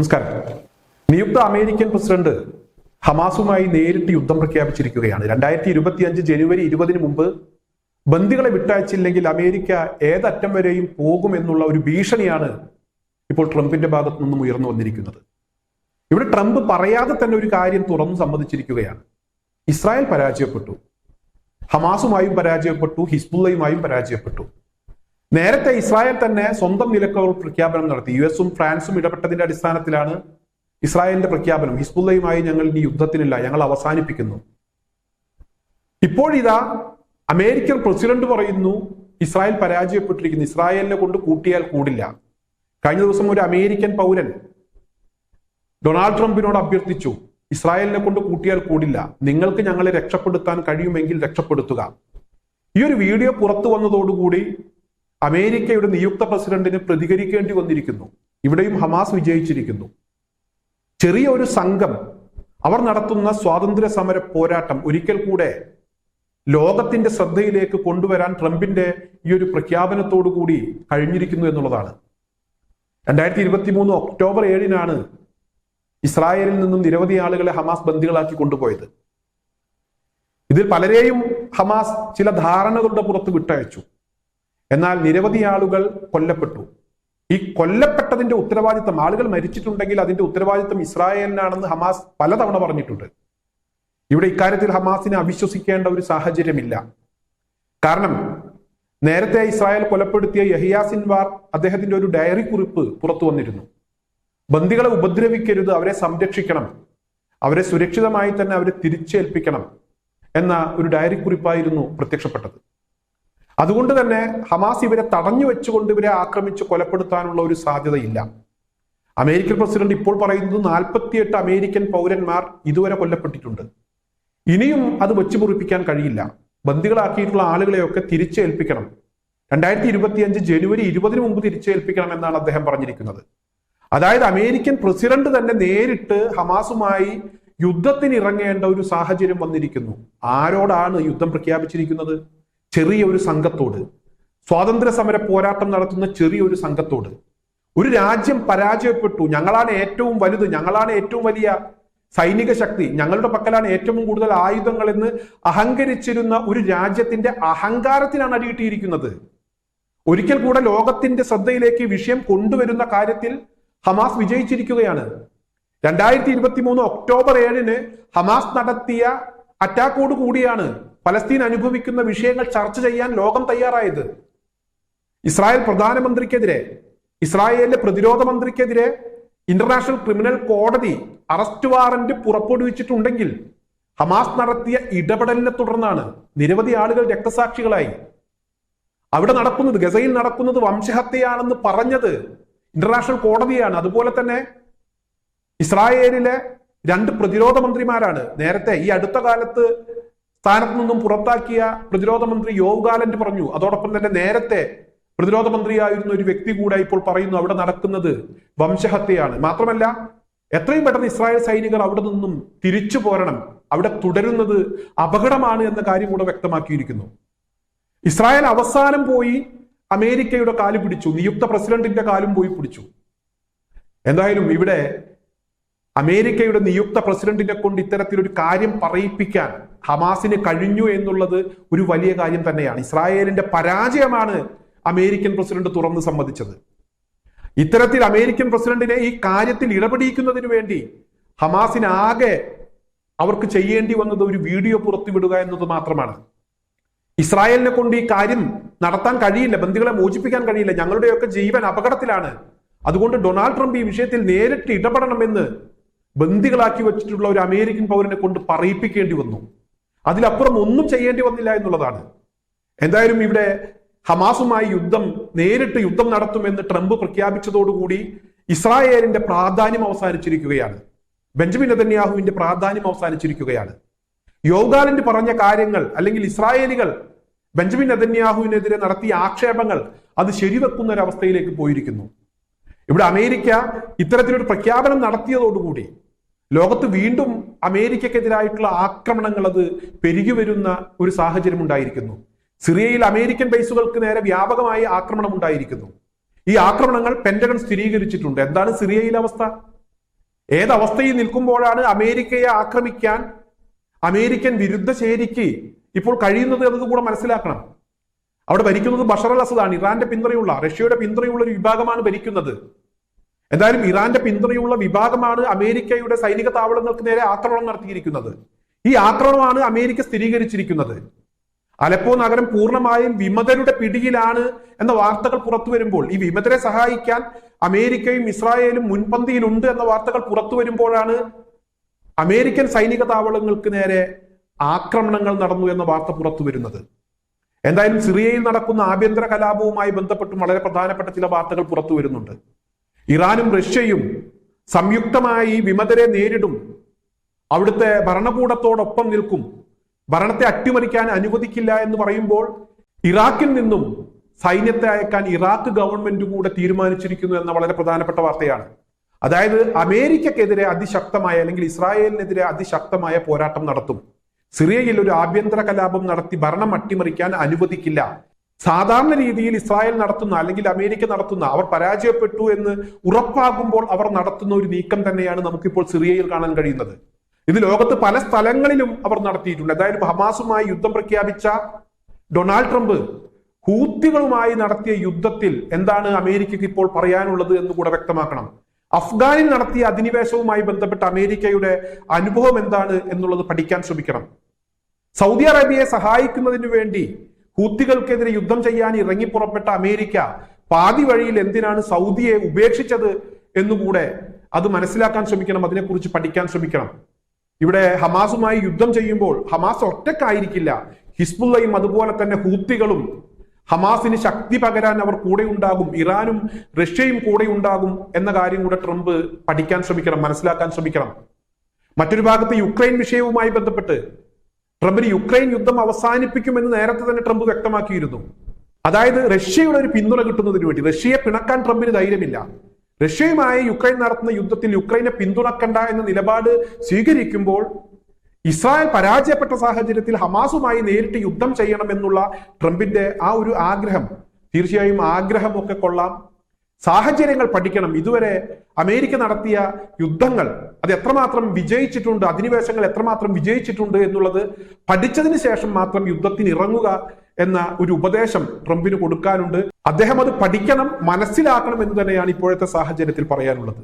നമസ്കാരം. നിയുക്ത American president ഹമാസുമായി നേരിട്ട് യുദ്ധം പ്രഖ്യാപിച്ചിരിക്കുകയാണ്. രണ്ടായിരത്തി ഇരുപത്തി അഞ്ച് ജനുവരി ഇരുപതിന് മുമ്പ് ബന്ദികളെ വിട്ടയച്ചില്ലെങ്കിൽ അമേരിക്ക ഏതറ്റം വരെയും പോകും എന്നുള്ള ഒരു ഭീഷണിയാണ് ഇപ്പോൾ ട്രംപിന്റെ ഭാഗത്തു നിന്നും ഉയർന്നു വന്നിരിക്കുന്നത്. ഇവിടെ ട്രംപ് പറയാതെ തന്നെ ഒരു കാര്യം തുറന്നു സമ്മതിച്ചിരിക്കുകയാണ്. ഇസ്രായേൽ പരാജയപ്പെട്ടു. ഹമാസുമായും പരാജയപ്പെട്ടു ഹിസ്ബുള്ളയുമായും പരാജയപ്പെട്ടു. നേരത്തെ ഇസ്രായേൽ തന്നെ സ്വന്തം നിലക്കോൾ പ്രഖ്യാപനം നടത്തി. യു എസും ഫ്രാൻസും ഇടപെട്ടതിന്റെ അടിസ്ഥാനത്തിലാണ് ഇസ്രായേലിന്റെ പ്രഖ്യാപനം. ഹിസ്ബുള്ളയുമായി ഞങ്ങൾ ഇനി യുദ്ധത്തിനില്ല ഞങ്ങൾ അവസാനിപ്പിക്കുന്നു. ഇപ്പോഴിതാ അമേരിക്കൻ പ്രസിഡന്റ് പറയുന്നു ഇസ്രായേൽ പരാജയപ്പെട്ടിരിക്കുന്നു. ഇസ്രായേലിനെ കൊണ്ട് കൂട്ടിയാൽ കൂടില്ല. കഴിഞ്ഞ ദിവസം ഒരു അമേരിക്കൻ പൗരൻ ഡൊണാൾഡ് ട്രംപിനോട് അഭ്യർത്ഥിച്ചു ഇസ്രായേലിനെ കൊണ്ട് കൂട്ടിയാൽ കൂടില്ല. നിങ്ങൾക്ക് ഞങ്ങളെ രക്ഷപ്പെടുത്താൻ കഴിയുമെങ്കിൽ രക്ഷപ്പെടുത്തുക. ഈ ഒരു വീഡിയോ പുറത്തു വന്നതോടുകൂടി അമേരിക്കയുടെ നിയുക്ത പ്രസിഡന്റിന് പ്രതികരിക്കേണ്ടി വന്നിരിക്കുന്നു. ഇവിടെയും ഹമാസ് വിജയിച്ചിരിക്കുന്നു. ചെറിയ ഒരു സംഘം. അവർ നടത്തുന്ന സ്വാതന്ത്ര്യ സമര പോരാട്ടം ഒരിക്കൽ കൂടെ ലോകത്തിന്റെ ശ്രദ്ധയിലേക്ക് കൊണ്ടുവരാൻ ട്രംപിന്റെ ഈ ഒരു പ്രഖ്യാപനത്തോടു കൂടി കഴിഞ്ഞിരിക്കുന്നു എന്നുള്ളതാണ്. രണ്ടായിരത്തി ഇരുപത്തി മൂന്ന് ഒക്ടോബർ ഏഴിനാണ് ഇസ്രായേലിൽ നിന്നും നിരവധി ആളുകളെ ഹമാസ് ബന്ദികളാക്കി കൊണ്ടുപോയത്. ഇതിൽ പലരെയും ഹമാസ് ചില ധാരണകളുടെ പുറത്ത് വിട്ടയച്ചു. എന്നാൽ നിരവധി ആളുകൾ കൊല്ലപ്പെട്ടു. ഈ കൊല്ലപ്പെട്ടതിന്റെ ഉത്തരവാദിത്തം ആളുകൾ മരിച്ചിട്ടുണ്ടെങ്കിൽ അതിന്റെ ഉത്തരവാദിത്തം ഇസ്രായേലിനാണെന്ന് ഹമാസ് പലതവണ പറഞ്ഞിട്ടുണ്ട്. ഇവിടെ ഇക്കാര്യത്തിൽ ഹമാസിനെ അവിശ്വസിക്കേണ്ട ഒരു സാഹചര്യമില്ല. കാരണം നേരത്തെ ഇസ്രായേൽ കൊലപ്പെടുത്തിയ യഹിയ സിൻവാർ അദ്ദേഹത്തിന്റെ ഒരു ഡയറി കുറിപ്പ് പുറത്തു വന്നിരുന്നു. ബന്ദികളെ ഉപദ്രവിക്കരുത് അവരെ സംരക്ഷിക്കണം. അവരെ സുരക്ഷിതമായി തന്നെ അവരെ തിരിച്ചേൽപ്പിക്കണം എന്ന ഒരു ഡയറി കുറിപ്പായിരുന്നു പ്രത്യക്ഷപ്പെട്ടത്. അതുകൊണ്ട് തന്നെ ഹമാസ് ഇവരെ തടഞ്ഞു വെച്ചുകൊണ്ട് ഇവരെ ആക്രമിച്ച് കൊലപ്പെടുത്താനുള്ള ഒരു സാധ്യതയില്ല. അമേരിക്കൻ പ്രസിഡന്റ് ഇപ്പോൾ പറയുന്നത് നാൽപ്പത്തിയെട്ട് അമേരിക്കൻ പൗരന്മാർ ഇതുവരെ കൊല്ലപ്പെട്ടിട്ടുണ്ട്. ഇനിയും അത് വെച്ചു മുറിപ്പിക്കാൻ കഴിയില്ല. ബന്ദികളാക്കിയിട്ടുള്ള ആളുകളെയൊക്കെ തിരിച്ചേൽപ്പിക്കണം. രണ്ടായിരത്തി ഇരുപത്തിയഞ്ച് ജനുവരി ഇരുപതിന് മുമ്പ് തിരിച്ചേൽപ്പിക്കണം എന്നാണ് അദ്ദേഹം പറഞ്ഞിരിക്കുന്നത്. അതായത് അമേരിക്കൻ പ്രസിഡന്റ് തന്നെ നേരിട്ട് ഹമാസുമായി യുദ്ധത്തിന് ഇറങ്ങേണ്ട ഒരു സാഹചര്യം വന്നിരിക്കുന്നു. ആരോടാണ് യുദ്ധം പ്രഖ്യാപിച്ചിരിക്കുന്നത്? ചെറിയ ഒരു സംഘത്തോട്. സ്വാതന്ത്ര്യ സമര പോരാട്ടം നടത്തുന്ന ചെറിയ ഒരു സംഘത്തോട്. ഒരു രാജ്യം പരാജയപ്പെട്ടു. ഞങ്ങളാണ് ഏറ്റവും വലുത്. ഞങ്ങളാണ് ഏറ്റവും വലിയ സൈനിക ശക്തി. ഞങ്ങളുടെ പക്കലാണ് ഏറ്റവും കൂടുതൽ ആയുധങ്ങൾ എന്ന് അഹങ്കരിച്ചിരുന്ന ഒരു രാജ്യത്തിന്റെ അഹങ്കാരത്തിനാണ് അടിയിട്ടിരിക്കുന്നത് ഒരിക്കൽ കൂടെ ലോകത്തിന്റെ ശ്രദ്ധയിലേക്ക് വിഷയം കൊണ്ടുവരുന്ന കാര്യത്തിൽ ഹമാസ് വിജയിച്ചിരിക്കുകയാണ്. രണ്ടായിരത്തി ഇരുപത്തി മൂന്ന് ഒക്ടോബർ ഏഴിന് ഹമാസ് നടത്തിയ അറ്റാക്കോട് കൂടിയാണ് പലസ്തീൻ അനുഭവിക്കുന്ന വിഷയങ്ങൾ ചർച്ച ചെയ്യാൻ ലോകം തയ്യാറായത്. ഇസ്രായേൽ പ്രധാനമന്ത്രിക്കെതിരെ ഇസ്രായേലിലെ പ്രതിരോധ മന്ത്രിക്കെതിരെ ഇന്റർനാഷണൽ ക്രിമിനൽ കോടതി അറസ്റ്റ് വാറന്റ് പുറപ്പെടുവിച്ചിട്ടുണ്ടെങ്കിൽ ഹമാസ് നടത്തിയ ഇടപെടലിനെ തുടർന്നാണ് നിരവധി ആളുകൾ രക്തസാക്ഷികളായി. അവിടെ നടക്കുന്നത് ഗസയിൽ നടക്കുന്നത് വംശഹത്യയാണെന്ന് പറഞ്ഞത് ഇന്റർനാഷണൽ കോടതിയാണ്. അതുപോലെ തന്നെ ഇസ്രായേലിലെ രണ്ട് പ്രതിരോധ മന്ത്രിമാരാണ്. നേരത്തെ ഈ അടുത്ത കാലത്ത് സ്ഥാനത്ത് നിന്നും പുറത്താക്കിയ പ്രതിരോധ മന്ത്രി യോവ് ഗാലന്റ് പറഞ്ഞു അതോടൊപ്പം തന്നെ നേരത്തെ പ്രതിരോധ മന്ത്രിയായിരുന്ന ഒരു വ്യക്തി കൂടെ ഇപ്പോൾ പറയുന്നു അവിടെ നടക്കുന്നത് വംശഹത്യയാണ്. മാത്രമല്ല എത്രയും പെട്ടെന്ന് ഇസ്രായേൽ സൈനികർ അവിടെ നിന്നും തിരിച്ചു പോരണം അവിടെ തുടരുന്നത് അപകടമാണ് എന്ന കാര്യം കൂടെ വ്യക്തമാക്കിയിരിക്കുന്നു. ഇസ്രായേൽ അവസാനം പോയി അമേരിക്കയുടെ കാൽ പിടിച്ചു നിയുക്ത പ്രസിഡന്റിന്റെ കാലും പോയി പിടിച്ചു. എന്തായാലും ഇവിടെ അമേരിക്കയുടെ നിയുക്ത പ്രസിഡന്റിനെ കൊണ്ട് ഇത്തരത്തിലൊരു കാര്യം പറയിപ്പിക്കാൻ ഹമാസിന് കഴിഞ്ഞു എന്നുള്ളത് ഒരു വലിയ കാര്യം തന്നെയാണ്. ഇസ്രായേലിന്റെ പരാജയമാണ് അമേരിക്കൻ പ്രസിഡന്റ് തുറന്ന് സമ്മതിച്ചത്. ഇത്തരത്തിൽ അമേരിക്കൻ പ്രസിഡന്റിനെ ഈ കാര്യത്തിൽ ഇടപെടിക്കുന്നതിന് വേണ്ടി ഹമാസിനാകെ അവർക്ക് ചെയ്യേണ്ടി വന്നത് ഒരു വീഡിയോ പുറത്തുവിടുക എന്നത് മാത്രമാണ്. ഇസ്രായേലിനെ കൊണ്ട് ഈ കാര്യം നടത്താൻ കഴിയില്ല ബന്ധുക്കളെ മോചിപ്പിക്കാൻ കഴിയില്ല. ഞങ്ങളുടെയൊക്കെ ജീവൻ അപകടത്തിലാണ്. അതുകൊണ്ട് ഡൊണാൾഡ് ട്രംപ് ഈ വിഷയത്തിൽ നേരിട്ട് ഇടപെടണമെന്ന് ബന്ദികളാക്കി വെച്ചിട്ടുള്ള ഒരു അമേരിക്കൻ പൗരനെ കൊണ്ട് പറയിപ്പിക്കേണ്ടി വന്നു. അതിലപ്പുറം ഒന്നും ചെയ്യേണ്ടി വന്നില്ല എന്നുള്ളതാണ്. എന്തായാലും ഇവിടെ ഹമാസുമായി യുദ്ധം നേരിട്ട് യുദ്ധം നടത്തുമെന്ന് ട്രംപ് പ്രഖ്യാപിച്ചതോടുകൂടി ഇസ്രായേലിന്റെ പ്രാധാന്യം അവസാനിച്ചിരിക്കുകയാണ്. ബെഞ്ചമിൻ നെതന്യാഹുവിന്റെ പ്രാധാന്യം അവസാനിച്ചിരിക്കുകയാണ്. യോഗാലിന്റെ പറഞ്ഞ കാര്യങ്ങൾ അല്ലെങ്കിൽ ഇസ്രായേലികൾ ബെഞ്ചമിൻ നെതന്യാഹുവിനെതിരെ നടത്തിയ ആക്ഷേപങ്ങൾ അത് ശരിവെക്കുന്ന ഒരു അവസ്ഥയിലേക്ക് പോയിരിക്കുന്നു. ഇവിടെ അമേരിക്ക ഇത്തരത്തിലൊരു പ്രഖ്യാപനം നടത്തിയതോടുകൂടി ലോകത്ത് വീണ്ടും അമേരിക്കക്കെതിരായിട്ടുള്ള ആക്രമണങ്ങൾ അത് പെരുകി വരുന്ന ഒരു സാഹചര്യം ഉണ്ടായിരിക്കുന്നു. സിറിയയിൽ അമേരിക്കൻ ബേസുകൾക്ക് നേരെ വ്യാപകമായി ആക്രമണം ഉണ്ടായിരിക്കുന്നു. ഈ ആക്രമണങ്ങൾ പെന്റഗൺ സ്ഥിരീകരിച്ചിട്ടുണ്ട്. എന്താണ് സിറിയയിലെ അവസ്ഥ? ഏതവസ്ഥയിൽ നിൽക്കുമ്പോഴാണ് അമേരിക്കയെ ആക്രമിക്കാൻ അമേരിക്കൻ വിരുദ്ധ ശേരിക്ക് ഇപ്പോൾ കഴിയുന്നത് എന്നത് കൂടെ മനസ്സിലാക്കണം. അവിടെ ഭരിക്കുന്നത് ബഷർ അൽ അസദാണ്. ഇറാന്റെ പിന്തുണയുള്ള റഷ്യയുടെ പിന്തുണയുള്ള ഒരു വിഭാഗമാണ് ഭരിക്കുന്നത്. എന്തായാലും ഇറാന്റെ പിന്തുണയുള്ള വിഭാഗമാണ് അമേരിക്കയുടെ സൈനിക താവളങ്ങൾക്ക് നേരെ ആക്രമണം നടത്തിയിരിക്കുന്നത്. ഈ ആക്രമണമാണ് അമേരിക്ക സ്ഥിരീകരിച്ചിരിക്കുന്നത്. അലപ്പോ നഗരം പൂർണമായും വിമതരുടെ പിടിയിലാണ് എന്ന വാർത്തകൾ പുറത്തു വരുമ്പോൾ ഈ വിമതരെ സഹായിക്കാൻ അമേരിക്കയും ഇസ്രായേലും മുൻപന്തിയിലുണ്ട് എന്ന വാർത്തകൾ പുറത്തു വരുമ്പോഴാണ് അമേരിക്കൻ സൈനിക താവളങ്ങൾക്ക് നേരെ ആക്രമണങ്ങൾ നടന്നു എന്ന വാർത്ത പുറത്തു വരുന്നത്. എന്തായാലും സിറിയയിൽ നടക്കുന്ന ആഭ്യന്തര കലാപവുമായി ബന്ധപ്പെട്ടും വളരെ പ്രധാനപ്പെട്ട ചില വാർത്തകൾ പുറത്തു വരുന്നുണ്ട്. ഇറാനും റഷ്യയും സംയുക്തമായി വിമതരെ നേരിടും. അവിടുത്തെ ഭരണകൂടത്തോടൊപ്പം നിൽക്കും. ഭരണത്തെ അട്ടിമറിക്കാൻ അനുവദിക്കില്ല എന്ന് പറയുമ്പോൾ ഇറാഖിൽ നിന്നും സൈന്യത്തെ അയക്കാൻ ഇറാഖ് ഗവൺമെന്റ് കൂടെ തീരുമാനിച്ചിരിക്കുന്നു എന്ന വളരെ പ്രധാനപ്പെട്ട വാർത്തയാണ്. അതായത് അമേരിക്കക്കെതിരെ അതിശക്തമായ അല്ലെങ്കിൽ ഇസ്രായേലിനെതിരെ അതിശക്തമായ പോരാട്ടം നടത്തും. സിറിയയിൽ ഒരു ആഭ്യന്തര കലാപം നടത്തി ഭരണം അട്ടിമറിക്കാൻ അനുവദിക്കില്ല. സാധാരണ രീതിയിൽ ഇസ്രായേൽ നടത്തുന്ന അല്ലെങ്കിൽ അമേരിക്ക നടത്തുന്ന അവർ പരാജയപ്പെട്ടു എന്ന് ഉറപ്പാകുമ്പോൾ അവർ നടത്തുന്ന ഒരു നീക്കം തന്നെയാണ് നമുക്കിപ്പോൾ സിറിയയിൽ കാണാൻ കഴിയുന്നത്. ഇത് ലോകത്ത് പല സ്ഥലങ്ങളിലും അവർ നടത്തിയിട്ടുണ്ട്. അതായത് ഹമാസുമായി യുദ്ധം പ്രഖ്യാപിച്ച ഡൊണാൾഡ് ട്രംപ് ഹൂത്തികളുമായി നടത്തിയ യുദ്ധത്തിൽ എന്താണ് അമേരിക്കയ്ക്ക് ഇപ്പോൾ പറയാനുള്ളത് എന്ന് കൂടെ വ്യക്തമാക്കണം. അഫ്ഗാനിൽ നടത്തിയ അധിനിവേശവുമായി ബന്ധപ്പെട്ട അമേരിക്കയുടെ അനുഭവം എന്താണ് എന്നുള്ളത് പഠിക്കാൻ ശ്രമിക്കണം. സൗദി അറേബ്യയെ സഹായിക്കുന്നതിന് വേണ്ടി ഹൂത്തികൾക്കെതിരെ യുദ്ധം ചെയ്യാൻ ഇറങ്ങിപ്പുറപ്പെട്ട അമേരിക്ക പാതി വഴിയിൽ എന്തിനാണ് സൗദിയെ ഉപേക്ഷിച്ചത് എന്നുകൂടെ അത് മനസ്സിലാക്കാൻ ശ്രമിക്കണം അതിനെക്കുറിച്ച് പഠിക്കാൻ ശ്രമിക്കണം. ഇവിടെ ഹമാസുമായി യുദ്ധം ചെയ്യുമ്പോൾ ഹമാസ് ഒറ്റക്കായിരിക്കില്ല ഹിസ്ബുള്ളയും അതുപോലെ തന്നെ ഹൂത്തികളും ഹമാസിന് ശക്തി പകരാൻ അവർ കൂടെ ഉണ്ടാകും. ഇറാനും റഷ്യയും കൂടെ ഉണ്ടാകും എന്ന കാര്യം കൂടെ ട്രംപ് പഠിക്കാൻ ശ്രമിക്കണം മനസ്സിലാക്കാൻ ശ്രമിക്കണം. മറ്റൊരു ഭാഗത്ത് യുക്രൈൻ വിഷയവുമായി ബന്ധപ്പെട്ട് ട്രംപിന് യുക്രൈൻ യുദ്ധം അവസാനിപ്പിക്കുമെന്ന് നേരത്തെ തന്നെ ട്രംപ് വ്യക്തമാക്കിയിരുന്നു. അതായത് റഷ്യയുടെ ഒരു പിന്തുണ കിട്ടുന്നതിന് വേണ്ടി. റഷ്യയെ പിണക്കാൻ ട്രംപിന് ധൈര്യമില്ല. റഷ്യയുമായി യുക്രൈൻ നടത്തുന്ന യുദ്ധത്തിൽ യുക്രൈനെ പിന്തുണക്കണ്ട എന്ന നിലപാട് സ്വീകരിക്കുമ്പോൾ ഇസ്രായേൽ പരാജയപ്പെട്ട സാഹചര്യത്തിൽ ഹമാസുമായി നേരിട്ട് യുദ്ധം ചെയ്യണം എന്നുള്ള ട്രംപിന്റെ ആ ഒരു ആഗ്രഹം തീർച്ചയായും ആഗ്രഹമൊക്കെ കൊള്ളാം. സാഹചര്യങ്ങൾ പഠിക്കണം. ഇതുവരെ അമേരിക്ക നടത്തിയ യുദ്ധങ്ങൾ അത് എത്രമാത്രം വിജയിച്ചിട്ടുണ്ട് അധിനിവേശങ്ങൾ എത്രമാത്രം വിജയിച്ചിട്ടുണ്ട് എന്നുള്ളത് പഠിച്ചതിന് ശേഷം മാത്രം യുദ്ധത്തിന് ഇറങ്ങുക എന്ന ഒരു ഉപദേശം ട്രംപിന് കൊടുക്കാനുണ്ട്. അദ്ദേഹം അത് പഠിക്കണം മനസ്സിലാക്കണം എന്ന് തന്നെയാണ് ഇപ്പോഴത്തെ സാഹചര്യത്തിൽ പറയാനുള്ളത്.